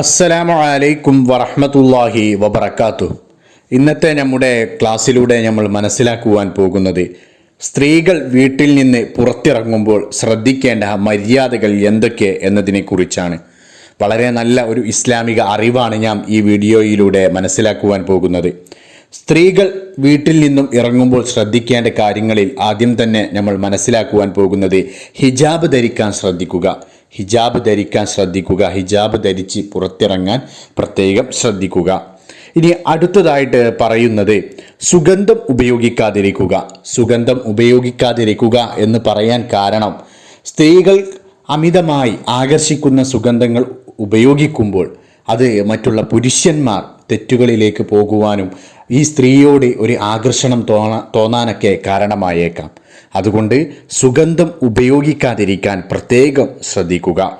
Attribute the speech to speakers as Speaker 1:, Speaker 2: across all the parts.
Speaker 1: അസ്സലാമു അലൈക്കും വറഹ്മത്തുള്ളാഹി വബർക്കാത്തു ഇന്നത്തെ നമ്മുടെ ക്ലാസ്സിലൂടെ നമ്മൾ മനസ്സിലാക്കുവാൻ പോകുന്നത് സ്ത്രീകൾ വീട്ടിൽ നിന്ന് പുറത്തിറങ്ങുമ്പോൾ ശ്രദ്ധിക്കേണ്ട മര്യാദകൾ എന്തൊക്കെ എന്നതിനെക്കുറിച്ചാണ്. വളരെ നല്ല ഒരു ഇസ്ലാമിക അറിവാണ് ഞാൻ ഈ വീഡിയോയിലൂടെ മനസ്സിലാക്കുവാൻ പോകുന്നത്. സ്ത്രീകൾ വീട്ടിൽ നിന്നും ഇറങ്ങുമ്പോൾ ശ്രദ്ധിക്കേണ്ട കാര്യങ്ങളിൽ ആദ്യം തന്നെ നമ്മൾ മനസ്സിലാക്കുവാൻ പോകുന്നത് ഹിജാബ് ധരിക്കാൻ ശ്രദ്ധിക്കുക. ഹിജാബ് ധരിക്കാൻ ശ്രദ്ധിക്കുക ഹിജാബ് ധരിച്ച് പുറത്തിറങ്ങാൻ പ്രത്യേകം ശ്രദ്ധിക്കുക. ഇനി അടുത്തതായിട്ട് പറയുന്നത് സുഗന്ധം ഉപയോഗിക്കാതിരിക്കുക. സുഗന്ധം ഉപയോഗിക്കാതിരിക്കുക എന്ന് പറയാൻ കാരണം സ്ത്രീകൾ അമിതമായി ആകർഷിക്കുന്ന സുഗന്ധങ്ങൾ ഉപയോഗിക്കുമ്പോൾ അത് മറ്റുള്ള പുരുഷന്മാർ തെറ്റുകളിലേക്ക് പോകുവാനും ഈ സ്ത്രീയോട് ഒരു ആകർഷണം തോന്നാ തോന്നാനൊക്കെ കാരണമായേക്കാം. അതുകൊണ്ട് സുഗന്ധം ഉപയോഗിക്കാതിരിക്കാൻ പ്രത്യേകം ശ്രദ്ധിക്കുക.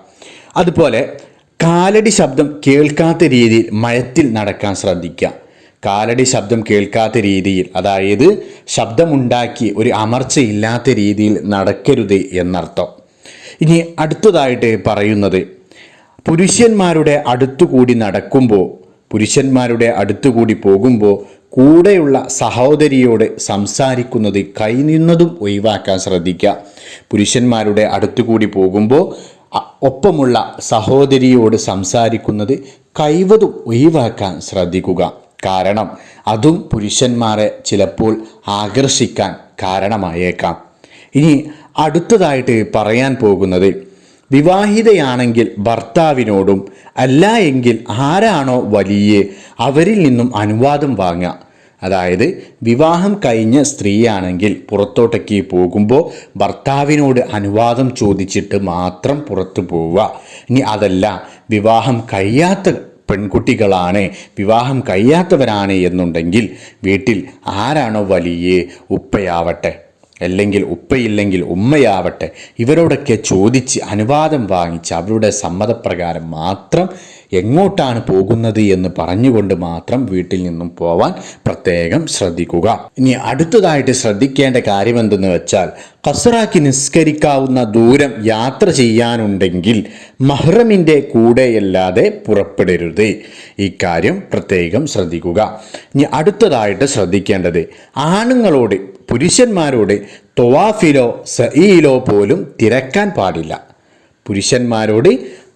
Speaker 1: അതുപോലെ കാലടി ശബ്ദം കേൾക്കാത്ത രീതിയിൽ മയത്തിൽ നടക്കാൻ ശ്രദ്ധിക്കുക. കാലടി ശബ്ദം കേൾക്കാത്ത രീതിയിൽ അതായത് ശബ്ദമുണ്ടാക്കി ഒരു അമർച്ചയില്ലാത്ത രീതിയിൽ നടക്കരുത് എന്നർത്ഥം. ഇനി അടുത്തതായിട്ട് പറയുന്നത് പുരുഷന്മാരുടെ അടുത്തുകൂടി നടക്കുമ്പോൾ പുരുഷന്മാരുടെ അടുത്തുകൂടി പോകുമ്പോൾ കൂടെയുള്ള സഹോദരിയോട് സംസാരിക്കുന്നത് കൈനിന്നതും ഒഴിവാക്കാൻ ശ്രദ്ധിക്കുക പുരുഷന്മാരുടെ അടുത്തുകൂടി പോകുമ്പോൾ ഒപ്പമുള്ള സഹോദരിയോട് സംസാരിക്കുന്നത് കൈവതും ഒഴിവാക്കാൻ ശ്രദ്ധിക്കുക. കാരണം അതും പുരുഷന്മാരെ ചിലപ്പോൾ ആകർഷിക്കാൻ കാരണമായേക്കാം. ഇനി അടുത്തതായിട്ട് പറയാൻ പോകുന്നത് വിവാഹിതയാണെങ്കിൽ ഭർത്താവിനോടും അല്ല എങ്കിൽ ആരാണോ വലിയ അവരിൽ നിന്നും അനുവാദം വാങ്ങുക. അതായത് വിവാഹം കഴിഞ്ഞ സ്ത്രീയാണെങ്കിൽ പുറത്തോട്ടേക്ക് പോകുമ്പോൾ ഭർത്താവിനോട് അനുവാദം ചോദിച്ചിട്ട് മാത്രം പുറത്തു പോവുക. ഇനി അതല്ല വിവാഹം കഴിയാത്ത പെൺകുട്ടികളാണ് വിവാഹം കഴിയാത്തവരാണ് എന്നുണ്ടെങ്കിൽ വീട്ടിൽ ആരാണോ വലിയ ഉപ്പയാവട്ടെ. അല്ലെങ്കിൽ ഉപ്പയില്ലെങ്കിൽ ഉമ്മയാവട്ടെ ഇവരോടൊക്കെ ചോദിച്ച് അനുവാദം വാങ്ങിച്ച് അവരുടെ സമ്മതപ്രകാരം മാത്രം എങ്ങോട്ടാണ് പോകുന്നത് എന്ന് പറഞ്ഞുകൊണ്ട് മാത്രം വീട്ടിൽ നിന്നും പോവാൻ പ്രത്യേകം ശ്രദ്ധിക്കുക. ഇനി അടുത്തതായിട്ട് ശ്രദ്ധിക്കേണ്ട കാര്യം എന്തെന്ന് വെച്ചാൽ കസറാക്കി നിസ്കരിക്കാവുന്ന ദൂരം യാത്ര ചെയ്യാനുണ്ടെങ്കിൽ മഹ്റമിന്റെ കൂടെയല്ലാതെ പുറപ്പെടരുത്. ഇക്കാര്യം പ്രത്യേകം ശ്രദ്ധിക്കുക. ഇനി അടുത്തതായിട്ട് ശ്രദ്ധിക്കേണ്ടത് ആണുങ്ങളോട് പുരുഷന്മാരോട് തൊവാഫിലോ സയിലോ പോലും തിരക്കാൻ പാടില്ല. പുരുഷന്മാരോട്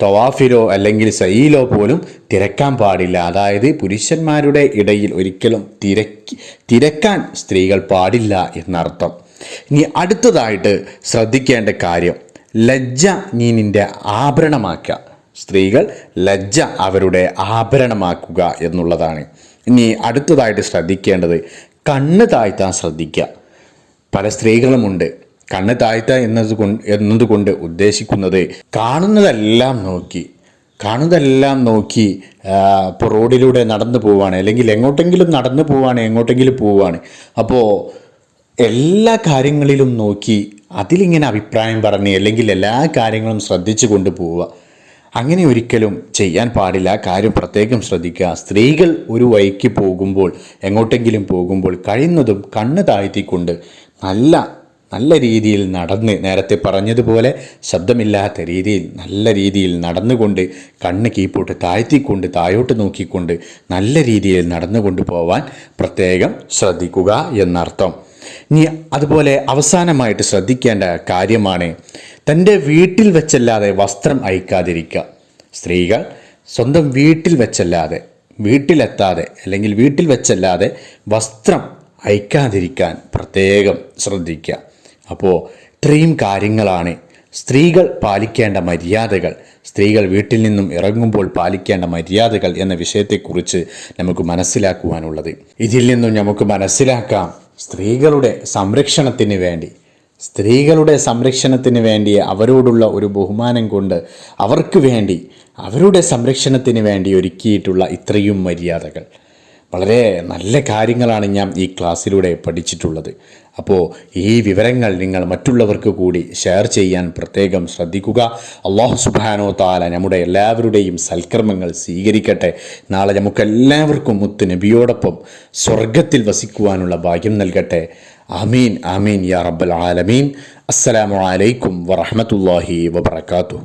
Speaker 1: തൊവാഫിലോ അല്ലെങ്കിൽ സയിലോ പോലും തിരക്കാൻ പാടില്ല. അതായത് പുരുഷന്മാരുടെ ഇടയിൽ ഒരിക്കലും തിരക്കി തിരക്കാൻ സ്ത്രീകൾ പാടില്ല എന്നർത്ഥം. ഇനി അടുത്തതായിട്ട് ശ്രദ്ധിക്കേണ്ട കാര്യം ലജ്ജ നീ നിന്റെ ആഭരണമാക്കുക. സ്ത്രീകൾ ലജ്ജ അവരുടെ ആഭരണമാക്കുക എന്നുള്ളതാണ്. ഇനി അടുത്തതായിട്ട് ശ്രദ്ധിക്കേണ്ടത് കണ്ണ് താഴ്ത്താൻ ശ്രദ്ധിക്കുക. പല സ്ത്രീകളുമുണ്ട്. കണ്ണ് താഴ്ത്ത എന്നത് കൊണ്ട് എന്നതുകൊണ്ട് ഉദ്ദേശിക്കുന്നത് കാണുന്നതെല്ലാം നോക്കി കാണുന്നതെല്ലാം നോക്കി ഇപ്പോൾ റോഡിലൂടെ നടന്നു പോവാണ് അല്ലെങ്കിൽ എങ്ങോട്ടെങ്കിലും നടന്നു പോവാണ് എങ്ങോട്ടെങ്കിലും പോവാണ്. അപ്പോൾ എല്ലാ കാര്യങ്ങളിലും നോക്കി അതിലിങ്ങനെ അഭിപ്രായം പറഞ്ഞ് അല്ലെങ്കിൽ എല്ലാ കാര്യങ്ങളും ശ്രദ്ധിച്ചു കൊണ്ട് പോവുക. അങ്ങനെ ഒരിക്കലും ചെയ്യാൻ പാടില്ല. കാര്യം പ്രത്യേകം ശ്രദ്ധിക്കുക. സ്ത്രീകൾ ഒരു വഴിക്ക് പോകുമ്പോൾ എങ്ങോട്ടെങ്കിലും പോകുമ്പോൾ കഴിയുന്നതും കണ്ണ് താഴ്ത്തിക്കൊണ്ട് നല്ല നല്ല രീതിയിൽ നടന്ന് നേരത്തെ പറഞ്ഞതുപോലെ ശബ്ദമില്ലാത്ത രീതിയിൽ നല്ല രീതിയിൽ നടന്നുകൊണ്ട് കണ്ണ് കീപ്പോട്ട് താഴ്ത്തിക്കൊണ്ട് താഴോട്ട് നോക്കിക്കൊണ്ട് നല്ല രീതിയിൽ നടന്നുകൊണ്ട് പോവാൻ പ്രത്യേകം ശ്രദ്ധിക്കുക എന്നർത്ഥം. ഇനി അതുപോലെ അവസാനമായിട്ട് ശ്രദ്ധിക്കേണ്ട കാര്യമാണ് തന്റെ വീട്ടിൽ വെച്ചല്ലാതെ വസ്ത്രം അയക്കാതിരിക്കുക സ്ത്രീകൾ സ്വന്തം വീട്ടിൽ വെച്ചല്ലാതെ വീട്ടിലെത്താതെ അല്ലെങ്കിൽ വീട്ടിൽ വെച്ചല്ലാതെ വസ്ത്രം അയക്കാതിരിക്കാൻ പ്രത്യേകം ശ്രദ്ധിക്കുക. അപ്പോൾ ഇത്രയും കാര്യങ്ങളാണ്. സ്ത്രീകൾ പാലിക്കേണ്ട മര്യാദകൾ. സ്ത്രീകൾ വീട്ടിൽ നിന്നും ഇറങ്ങുമ്പോൾ പാലിക്കേണ്ട മര്യാദകൾ എന്ന വിഷയത്തെക്കുറിച്ച് നമുക്ക് മനസ്സിലാക്കുവാനുള്ളത്. ഇതിൽ നിന്നും നമുക്ക് മനസ്സിലാക്കാം സ്ത്രീകളുടെ സംരക്ഷണത്തിന് വേണ്ടി. സ്ത്രീകളുടെ സംരക്ഷണത്തിന് വേണ്ടി അവരോടുള്ള ഒരു ബഹുമാനം കൊണ്ട് അവർക്ക് വേണ്ടി അവരുടെ സംരക്ഷണത്തിന് വേണ്ടി ഒരുക്കിയിട്ടുള്ള ഇത്രയും മര്യാദകൾ. വളരെ നല്ല കാര്യങ്ങളാണ് ഞാൻ ഈ ക്ലാസ്സിലൂടെ പഠിച്ചിട്ടുള്ളത്. അപ്പോൾ ഈ വിവരങ്ങൾ നിങ്ങൾ മറ്റുള്ളവർക്ക് കൂടി ഷെയർ ചെയ്യാൻ പ്രത്യേകം ശ്രദ്ധിക്കുക. അള്ളാഹു സുബാനോ താല നമ്മുടെ എല്ലാവരുടെയും സൽക്കർമ്മങ്ങൾ സ്വീകരിക്കട്ടെ. നാളെ നമുക്കെല്ലാവർക്കും മുത്ത് നബിയോടൊപ്പം സ്വർഗത്തിൽ വസിക്കുവാനുള്ള ഭാഗ്യം നൽകട്ടെ. അമീൻ അമീൻ യാ റബ്ബൽ ആലമീൻ. അസ്സലാമു അലൈക്കും വറഹമത്തല്ലാഹി വബർക്കാത്തു